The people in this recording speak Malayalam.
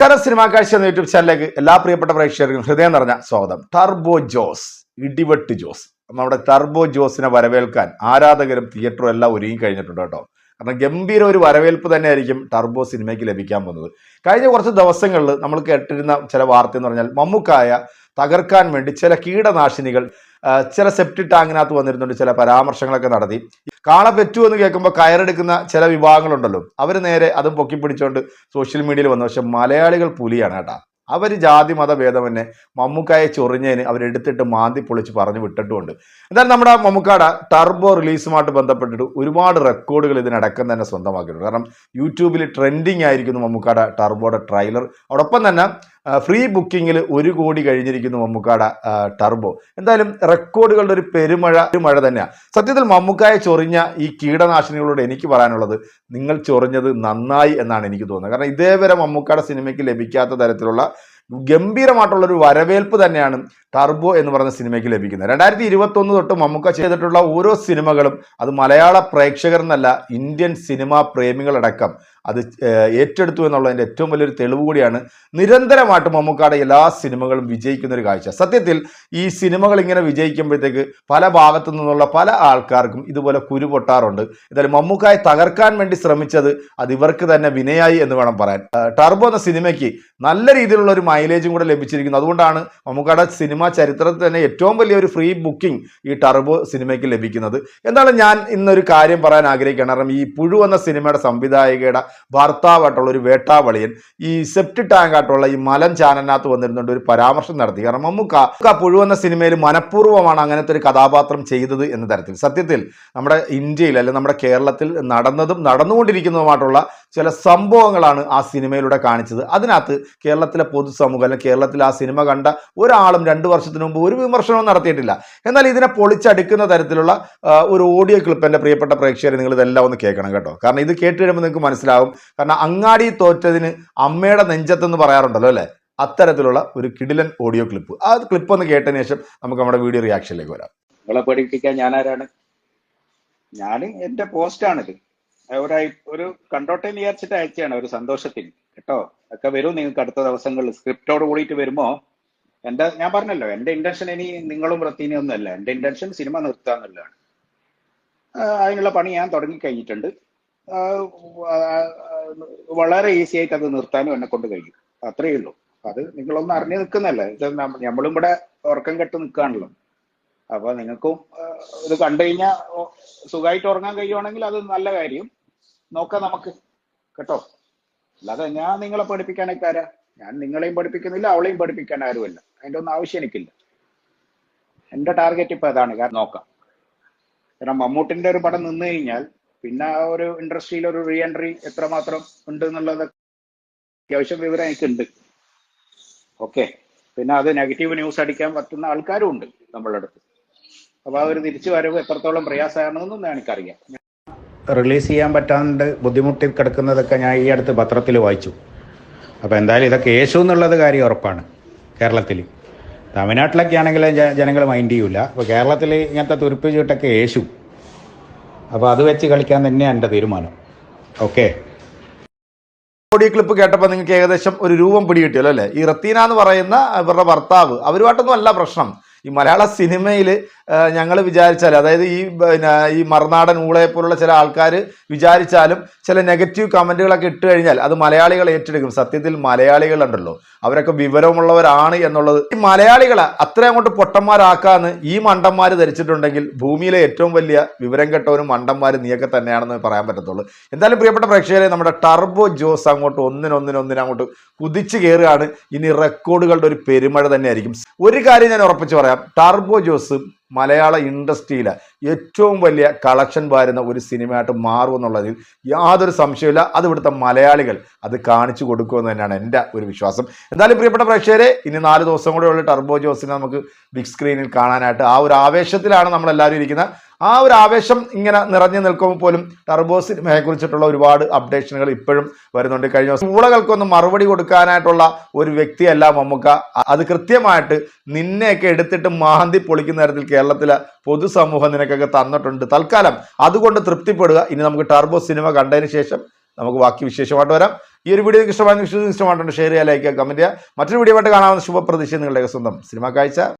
നമസ്കാരം സിനിമാ കാഴ്ച എന്ന യൂട്യൂബ് ചാനലിലേക്ക് എല്ലാ പ്രിയപ്പെട്ട പ്രേക്ഷകർക്കും ഹൃദയം നിറഞ്ഞ സ്വാഗതം. ടർബോ ജോസ് ഇടിവെട്ട് ജോസ്. നമ്മുടെ ടർബോ ജോസിനെ വരവേൽക്കാൻ ആരാധകരും തിയേറ്ററും എല്ലാം ഒരുങ്ങി കഴിഞ്ഞിട്ടുണ്ട് കേട്ടോ. കാരണം ഗംഭീര ഒരു വരവേൽപ്പ് തന്നെയായിരിക്കും ടർബോ സിനിമയ്ക്ക് ലഭിക്കാൻ പോകുന്നത്. കഴിഞ്ഞ കുറച്ച് ദിവസങ്ങളിൽ നമ്മൾ കേട്ടിരുന്ന ചില വാർത്ത എന്ന് പറഞ്ഞാൽ മമ്മൂക്കായ തകർക്കാൻ വേണ്ടി ചില കീടനാശിനികൾ ചില സെപ്റ്റി ടാങ്കിനകത്ത് വന്നിരുന്നുണ്ട് ചില പരാമർശങ്ങളൊക്കെ നടത്തി. കാള പെറ്റു എന്ന് കേൾക്കുമ്പോൾ കയറെടുക്കുന്ന ചില വിഭാഗങ്ങളുണ്ടല്ലോ. അവർ നേരെ അതും പൊക്കി പിടിച്ചുകൊണ്ട് സോഷ്യൽ മീഡിയയിൽ വന്നു. പക്ഷെ മലയാളികൾ പുലിയാണ് കേട്ടാ. അവർ ജാതി മത തന്നെ മമ്മൂക്കായെ ചൊറിഞ്ഞതിന് അവരെടുത്തിട്ട് മാന്തി പൊളിച്ച് പറഞ്ഞു വിട്ടിട്ടുമുണ്ട്. എന്തായാലും നമ്മുടെ മമ്മൂക്കാട ടർബോ റിലീസുമായിട്ട് ബന്ധപ്പെട്ടിട്ട് ഒരുപാട് റെക്കോർഡുകൾ ഇതിനടക്കം തന്നെ സ്വന്തമാക്കിയിട്ടുണ്ട്. കാരണം യൂട്യൂബിൽ ട്രെൻഡിങ് ആയിരിക്കുന്നു മമ്മൂക്കാട ടർബോയുടെ ട്രെയിലർ അതോടൊപ്പം തന്നെ ഫ്രീ ബുക്കിങ്ങിൽ ഒരു കോടി കഴിഞ്ഞിരിക്കുന്നു മമ്മൂക്കാട ടർബോ. എന്തായാലും റെക്കോർഡുകളുടെ ഒരു പെരുമഴ മഴ തന്നെയാണ് സത്യത്തിൽ മമ്മൂക്കായെ ചൊറിഞ്ഞ ഈ കീടനാശിനികളോട് എനിക്ക് പറയാനുള്ളത് നിങ്ങൾ ചൊറിഞ്ഞത് നന്നായി എന്നാണ് എനിക്ക് തോന്നുന്നത്. കാരണം ഇതേവരെ മമ്മൂക്കാട സിനിമയ്ക്ക് ലഭിക്കാത്ത തരത്തിലുള്ള ഗംഭീരമായിട്ടുള്ള ഒരു വരവേൽപ്പ് തന്നെയാണ് ടർബോ എന്ന് പറയുന്ന സിനിമയ്ക്ക് ലഭിക്കുന്നത്. രണ്ടായിരത്തി ഇരുപത്തൊന്ന് തൊട്ട് മമ്മൂക്ക ചെയ്തിട്ടുള്ള ഓരോ സിനിമകളും അത് മലയാള പ്രേക്ഷകർ എന്നല്ല ഇന്ത്യൻ സിനിമാ പ്രേമികളടക്കം അത് ഏറ്റെടുത്തു എന്നുള്ളതിന്റെ ഏറ്റവും വലിയൊരു തെളിവ് കൂടിയാണ് നിരന്തരമായിട്ട് മമ്മൂക്കാടെ എല്ലാ സിനിമകളും വിജയിക്കുന്ന ഒരു കാഴ്ച. സത്യത്തിൽ ഈ സിനിമകൾ ഇങ്ങനെ വിജയിക്കുമ്പോഴത്തേക്ക് പല ഭാഗത്തു നിന്നുള്ള പല ആൾക്കാർക്കും ഇതുപോലെ കുരു പൊട്ടാറുണ്ട് എന്തായാലും മമ്മൂക്കായെ തകർക്കാൻ വേണ്ടി ശ്രമിച്ചത് അത് ഇവർക്ക് തന്നെ വിനയായി എന്ന് വേണം പറയാൻ. ടർബോ എന്ന സിനിമയ്ക്ക് നല്ല രീതിയിലുള്ള ഒരു മൈലേജും കൂടെ ലഭിച്ചിരിക്കുന്നു. അതുകൊണ്ടാണ് മമ്മൂക്കാടെ സിനിമ ചരിത്രത്തിൽ തന്നെ ഏറ്റവും വലിയ ഒരു ഫ്രീ ബുക്കിംഗ് ഈ ടർബോ സിനിമയ്ക്ക് ലഭിക്കുന്നത്. എന്താണ് ഞാൻ ഇന്നൊരു കാര്യം പറയാൻ ആഗ്രഹിക്കുകയാണ്. കാരണം ഈ പുഴു എന്ന സിനിമയുടെ സംവിധായികയുടെ ഭർത്താവായിട്ടുള്ള ഒരു വേട്ടാവളിയൻ ഈ സെപ്റ്റ് ടാങ്ക് ആയിട്ടുള്ള ഈ മലം ചാനലിനകത്ത് വന്നിരുന്നുണ്ട് ഒരു പരാമർശം നടത്തി. കാരണം മമ്മൂക്ക പുഴു എന്ന സിനിമയിൽ മനഃപൂർവമാണ് അങ്ങനത്തെ ഒരു കഥാപാത്രം ചെയ്തത് എന്ന തരത്തിൽ. സത്യത്തിൽ നമ്മുടെ ഇന്ത്യയിൽ അല്ലെങ്കിൽ നമ്മുടെ കേരളത്തിൽ നടന്നതും നടന്നുകൊണ്ടിരിക്കുന്നതുമായിട്ടുള്ള ചില സംഭവങ്ങളാണ് ആ സിനിമയിലൂടെ കാണിച്ചത്. അതിനകത്ത് കേരളത്തിലെ പൊതുസമൂഹം അല്ലെങ്കിൽ കേരളത്തിൽ ആ സിനിമ കണ്ട ഒരാളും രണ്ട് വർഷത്തിന് മുമ്പ് ഒരു വിമർശനവും നടത്തിയിട്ടില്ല. എന്നാൽ ഇതിനെ പൊളിച്ചടുക്കുന്ന തരത്തിലുള്ള ഒരു ഓഡിയോ ക്ലിപ്പ് എന്റെ പ്രിയപ്പെട്ട പ്രേക്ഷകർ നിങ്ങൾ ഇതെല്ലാം ഒന്ന് കേൾക്കണം കേട്ടോ. കാരണം ഇത് കേട്ട് കഴിയുമ്പോൾ നിങ്ങൾക്ക് മനസ്സിലാവും കാരണം അങ്ങാടി തോറ്റതിന് അമ്മയുടെ നെഞ്ചത്തെന്ന് പറയാറുണ്ടല്ലോ അല്ലേ? അത്തരത്തിലുള്ള ഒരു കിടിലൻ ഓഡിയോ ക്ലിപ്പ് ആ ക്ലിപ്പ് ഒന്ന് കേട്ടതിന് ശേഷം നമുക്ക് നമ്മുടെ വീഡിയോ റിയാക്ഷനിലേക്ക് വരാം. നിങ്ങളെ പഠിപ്പിക്കാൻ ഞാൻ ആരാണ് ഞാൻ എന്റെ പോസ്റ്റാണിത് ഒരു ഒരു കണ്ടോട്ടെ വിചാരിച്ചിട്ട് അയച്ചാണ് ഒരു സന്തോഷത്തിൽ കേട്ടോ? ഒക്കെ വരും നിങ്ങൾക്ക് അടുത്ത ദിവസങ്ങളിൽ. സ്ക്രിപ്റ്റോട് കൂടിയിട്ട് വരുമ്പോ എന്റെ ഞാൻ പറഞ്ഞല്ലോ എന്റെ ഇന്റൻഷൻ ഇനി നിങ്ങളും വൃത്തിനും ഒന്നും അല്ല എന്റെ ഇന്റൻഷൻ സിനിമ നിർത്താന്നുള്ളതാണ്. അതിനുള്ള പണി ഞാൻ തുടങ്ങി കഴിഞ്ഞിട്ടുണ്ട്. വളരെ ഈസി ആയിട്ട് അത് നിർത്താനും എന്നെ കൊണ്ട് കഴിയും. അത്രയേ ഉള്ളൂ. അത് നിങ്ങളൊന്നും അറിഞ്ഞു നിൽക്കുന്നല്ലേ? നമ്മളും ഇവിടെ ഉറക്കം കെട്ട് നിൽക്കുകയാണല്ലോ. അപ്പൊ നിങ്ങൾക്കും ഇത് കണ്ടു കഴിഞ്ഞാൽ സുഖമായിട്ട് ഉറങ്ങാൻ കഴിയുവാണെങ്കിൽ അത് നല്ല കാര്യം. നോക്കാം നമുക്ക്. കേട്ടോ? അല്ലാതെ ഞാൻ നിങ്ങളെ പഠിപ്പിക്കാനൊക്കെ ആരാ? ഞാൻ നിങ്ങളെയും പഠിപ്പിക്കുന്നില്ല അവളെയും പഠിപ്പിക്കാൻ ആരുമല്ല. അതിന്റെ ഒന്നും ആവശ്യം എനിക്കില്ല. എന്റെ ടാർഗറ്റ് ഇപ്പൊ അതാണ്. കാരണം നോക്കാം. കാരണം മമ്മൂട്ടിന്റെ ഒരു പടം നിന്നു കഴിഞ്ഞാൽ പിന്നെ ആ ഒരു ഇൻഡസ്ട്രിയിൽ ഒരു റീ എൻട്രി എത്രമാത്രം ഉണ്ട് എന്നുള്ളത് അത്യാവശ്യം വിവരം എനിക്കുണ്ട്. ഓക്കെ പിന്നെ അത് നെഗറ്റീവ് ന്യൂസ് അടിക്കാൻ പറ്റുന്ന ആൾക്കാരും ഉണ്ട് നമ്മളുടെ അടുത്ത്. അപ്പൊ ആ ഒരു തിരിച്ചു വരവ് എത്രത്തോളം പ്രയാസമാണെന്നും എനിക്കറിയാം. റിലീസ് ചെയ്യാൻ പറ്റാണ്ട് ബുദ്ധിമുട്ടി കിടക്കുന്നതൊക്കെ ഞാൻ ഈ അടുത്ത് പത്രത്തിൽ വായിച്ചു. അപ്പോൾ എന്തായാലും ഇതൊക്കെ യേശു എന്നുള്ളത് കാര്യം ഉറപ്പാണ് കേരളത്തിൽ. തമിഴ്നാട്ടിലൊക്കെ ആണെങ്കിൽ ജനങ്ങൾ മൈൻഡ് ചെയ്യൂല. അപ്പോൾ കേരളത്തിൽ ഇങ്ങനത്തെ തുരുപ്പ് ചീട്ടൊക്കെ യേശു. അപ്പോൾ അത് വെച്ച് കളിക്കാൻ തന്നെയാണ് എന്റെ തീരുമാനം. ഓക്കെ ഓഡിയോ ക്ലിപ്പ് കേട്ടപ്പോൾ നിങ്ങൾക്ക് ഏകദേശം ഒരു രൂപം പിടികിട്ടിയല്ലോ അല്ലേ? ഈ റത്തീന എന്ന് പറയുന്ന ഇവരുടെ ഭർത്താവ് അവരുമായിട്ടൊന്നും അല്ല പ്രശ്നം. ഈ മലയാള സിനിമയിൽ ഞങ്ങൾ വിചാരിച്ചാൽ അതായത് ഈ പിന്നെ ഈ മറുനാടൻ ഊളയെ പോലുള്ള ചില ആൾക്കാർ വിചാരിച്ചാലും ചില നെഗറ്റീവ് കമന്റുകളൊക്കെ ഇട്ട് കഴിഞ്ഞാൽ അത് മലയാളികൾ ഏറ്റെടുക്കും. സത്യത്തിൽ മലയാളികളുണ്ടല്ലോ. അവരൊക്കെ വിവരമുള്ളവരാണ് എന്നുള്ളത്. ഈ മലയാളികളെ അത്ര അങ്ങോട്ട് പൊട്ടന്മാരാക്കാന്ന് ഈ മണ്ടന്മാർ ധരിച്ചിട്ടുണ്ടെങ്കിൽ ഭൂമിയിലെ ഏറ്റവും വലിയ വിവരം കെട്ടവരും മണ്ടന്മാർ നീയൊക്കെ തന്നെയാണെന്ന് പറയാൻ പറ്റത്തുള്ളൂ. എന്തായാലും പ്രിയപ്പെട്ട പ്രേക്ഷകരെ നമ്മുടെ ടർബോ ജോസ് അങ്ങോട്ട് ഒന്നിനൊന്നിനൊന്നിനങ്ങോട്ട് കുതിച്ചു കയറുകയാണ്. ഇനി റെക്കോർഡുകളുടെ ഒരു പെരുമഴ തന്നെയായിരിക്കും. ഒരു കാര്യം ഞാൻ ഉറപ്പിച്ച് പറയാം. ടർബോ ജോസ് മലയാള ഇൻഡസ്ട്രിയിലെ ഏറ്റവും വലിയ കളക്ഷൻ വരുന്ന ഒരു സിനിമയായിട്ട് മാറും എന്നുള്ളതിൽ യാതൊരു സംശയമില്ല അത് ഇവിടുത്തെ മലയാളികൾ അത് കാണിച്ചു കൊടുക്കുമെന്ന് തന്നെയാണ് എന്റെ ഒരു വിശ്വാസം. എന്തായാലും പ്രിയപ്പെട്ട പ്രേക്ഷകരെ ഇനി നാല് ദിവസം കൂടെ ഉള്ള ടർബോ ജോസിനെ നമുക്ക് ബിഗ് സ്ക്രീനിൽ കാണാനായിട്ട്. ആ ഒരു ആവേശത്തിലാണ് നമ്മളെല്ലാവരും ഇരിക്കുന്നത്. ആ ഒരു ആവേശം ഇങ്ങനെ നിറഞ്ഞു നിൽക്കുമ്പോൾ പോലും ടർബോ സിനിമയെ കുറിച്ചിട്ടുള്ള ഒരുപാട് അപ്ഡേഷനുകൾ ഇപ്പോഴും വരുന്നുണ്ട്. കഴിഞ്ഞ ദിവസം ഊളകൾക്കൊന്നും മറുപടി കൊടുക്കാനായിട്ടുള്ള ഒരു വ്യക്തിയല്ല മമ്മൂക്ക. അത് കൃത്യമായിട്ട് നിന്നെയൊക്കെ എടുത്തിട്ട് മാന്തി പൊളിക്കുന്ന തരത്തിൽ കേരളത്തിലെ പൊതുസമൂഹം നിനക്കൊക്കെ തന്നിട്ടുണ്ട്. തൽക്കാലം അതുകൊണ്ട് തൃപ്തിപ്പെടുക. ഇനി നമുക്ക് ടർബോ സിനിമ കണ്ടതിന് ശേഷം നമുക്ക് ബാക്കി വിശേഷമായിട്ട് വരാം. ഈ ഒരു വീഡിയോ ഇഷ്ടമായെന്ന് വിശ്വസിച്ച് ഇഷ്ടമായിട്ടുണ്ട് ഷെയർ ചെയ്യുക ലൈക്ക് ചെയ്യുക കമന്റ് ചെയ്യുക. മറ്റൊരു വീഡിയോ ആയിട്ട് കാണാവുന്ന ശുഭപ്രതീക്ഷ നിങ്ങളുടെ സ്വന്തം സിനിമ കാഴ്ച.